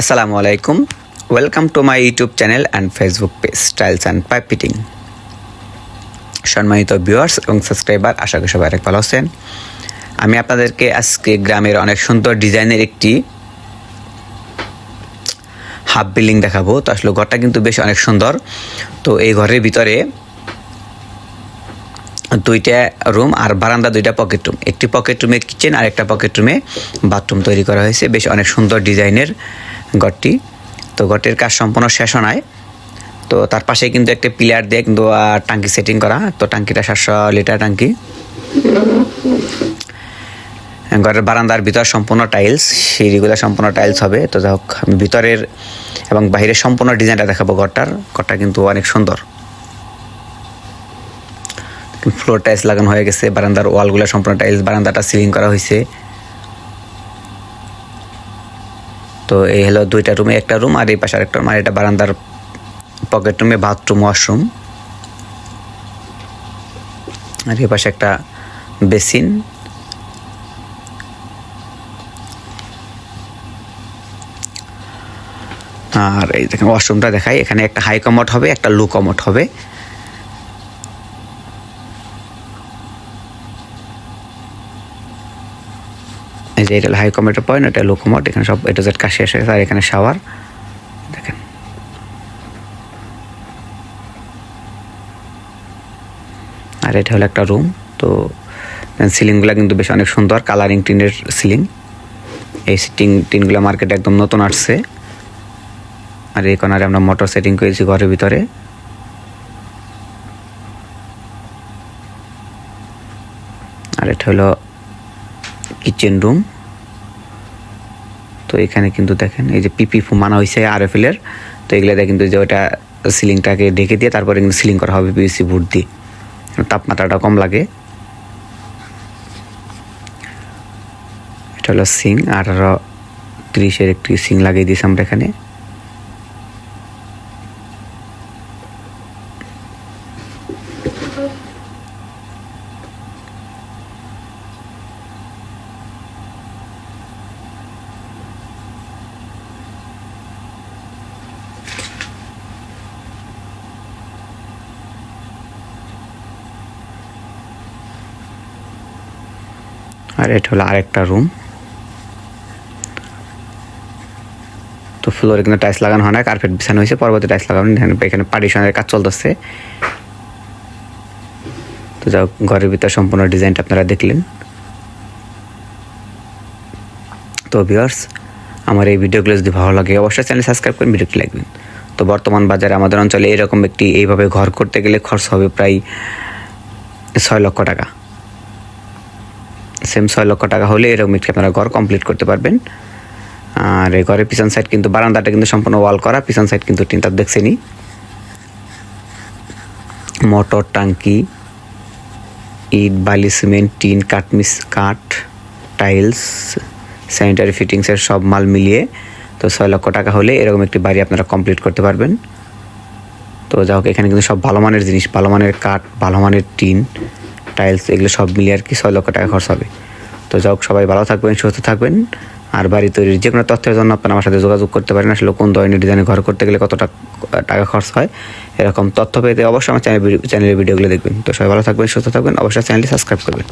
আসসালামু আলাইকুম। Welcome to my YouTube channel and Facebook page styles and pipe fitting সম্মানিত viewers এবং subscriber আশা করি সবাই ভালো আছেন। আমি আপনাদেরকে আজকে গ্রামের অনেক সুন্দর ডিজাইনের একটি হাফ বিল্ডিং দেখাবো। তো আসলে ঘরটা কিন্তু বেশ অনেক সুন্দর। তো এই ঘরের ভিতরে দুইটা রুম আর বারান্দা, দুইটা পকেট রুম একটি পকেট রুমে কিচেন আর একটা পকেট রুমে বাথরুম তৈরি করা হয়েছে। বেশ অনেক সুন্দর ডিজাইনের ঘরটি তো ঘরটির কাজ সম্পূর্ণ শেষ নয় তো তার পাশে কিন্তু একটা পিলার দিয়ে কিন্তু টাঙ্কি সেটিং করা। তো টাঙ্কিটা সাতশো লিটার টাঙ্কি ঘরের বারান্দার ভিতর সম্পূর্ণ টাইলস সিঁড়িগুলো সম্পূর্ণ টাইলস হবে। তো যাই হোক, আমি ভিতরের এবং বাহিরের সম্পূর্ণ ডিজাইনটা দেখাবো ঘরটার ঘরটা কিন্তু অনেক সুন্দর। ফ্লোর টাইলস লাগানো হয়ে গেছে, বারান্দার ওয়ালগুলো সম্পূর্ণ টাইলস বারান্দাটা সিলিং করা হয়েছে। তো এই হলো দুইটা রুমে একটা রুম আর এই পাশে আরেকটা রুম আর এটা বারান্দার পকেট রুমে বাথরুম ওয়াশরুম আর এই পাশে একটা বেসিন আর এই দেখেন ওয়াশরুমটা দেখাই, এখানে একটা হাই কমোড হবে, একটা লো কমোড হবে। যে এটা হাই কমোডের পয়েন্ট এটা লো কমোড এখানে সব এটা জেড কাশি এসে গেছে আর এখানে শাওয়ার দেখেন। আর এটা হলো একটা রুম তো সিলিংগুলো কিন্তু বেশ অনেক সুন্দর কালারিং টিনের সিলিং এই সিটিং টিনগুলো মার্কেটে একদম নতুন আসছে। আর এই কর্নারে আমরা মোটর সেটিং করেছি ঘরের ভিতরে। আর এটা হলো কিচেন রুম তো এখানে কিন্তু দেখেন, এই যে পিপি মানা হয়েছে আর এফ এর। তো এগুলোতে কিন্তু যে ওটা সিলিংটাকে ঢেকে দিয়ে তারপরে কিন্তু সিলিং করা হবে পিভিসি বুট দিয়ে। তাপমাত্রাটা কম লাগে। এটা হলো সিং, আঠারো তিরিশের একটি সিং লাগিয়ে দিয়েছি আমরা এখানে। আর এটা হলো আরেকটা রুম তো ফ্লোরে কিন্তু টাইলস লাগানো হয় না কার্পেট বিছানো হয়েছে, পরবর্তী টাইলস লাগানো এখানে পার্টিশনের কাজ চলতেছে। তো যাও ঘরের ভিতরে সম্পূর্ণ ডিজাইনটা আপনারা দেখলেন। তো ভিউয়ার্স আমার এই ভিডিওগুলো যদি ভালো লাগে, অবশ্যই চ্যানেল সাবস্ক্রাইব করে ভিডিওটি লাগবেন তো বর্তমান বাজারে আমাদের অঞ্চলে এরকম একটি এইভাবে ঘর করতে গেলে খরচ হবে প্রায় ছয় লক্ষ টাকা। সেম ছয় লক্ষ টাকা হলে এরকম একটি আপনারা ঘর কমপ্লিট করতে পারবেন। আর এই ঘরের পিছন সাইড কিন্তু বারান্দাটা কিন্তু সম্পূর্ণ ওয়াল করা, পিছন সাইড কিন্তু টিনটা দেখছেনি মোটর, টাঙ্কি, ইট, বালি, সিমেন্ট, টিন, কাঠমিস, কাঠ, টাইলস স্যানিটারি ফিটিংসের সব মাল মিলিয়ে তো ছয় লক্ষ টাকা হলে এরকম একটি বাড়ি আপনারা কমপ্লিট করতে পারবেন। তো যাই হোক, এখানে কিন্তু সব ভালো মানের জিনিস, ভালো মানের কাঠ, ভালো মানের টিন টাইলস এগুলো সব মিলিয়ে আর কি ছয় লক্ষ টাকা খরচ হবে। তো যাই সবাই ভালো থাকবেন, সুস্থ থাকবেন। আর বাড়ি তৈরির যে কোনো তথ্যের জন্য আপনারা আমার সাথে যোগাযোগ করতে পারেন। আসলে কোন ধরনের ডিজাইনে ঘর করতে গেলে কত টাকা টাকা খরচ হয়, এরকম তথ্য পেতে অবশ্যই আমার চ্যানেল চ্যানেলের ভিডিওগুলো দেখবেন। তো সবাই ভালো থাকবেন, সুস্থ থাকবেন। অবশ্যই চ্যানেলটি সাবস্ক্রাইব করবেন।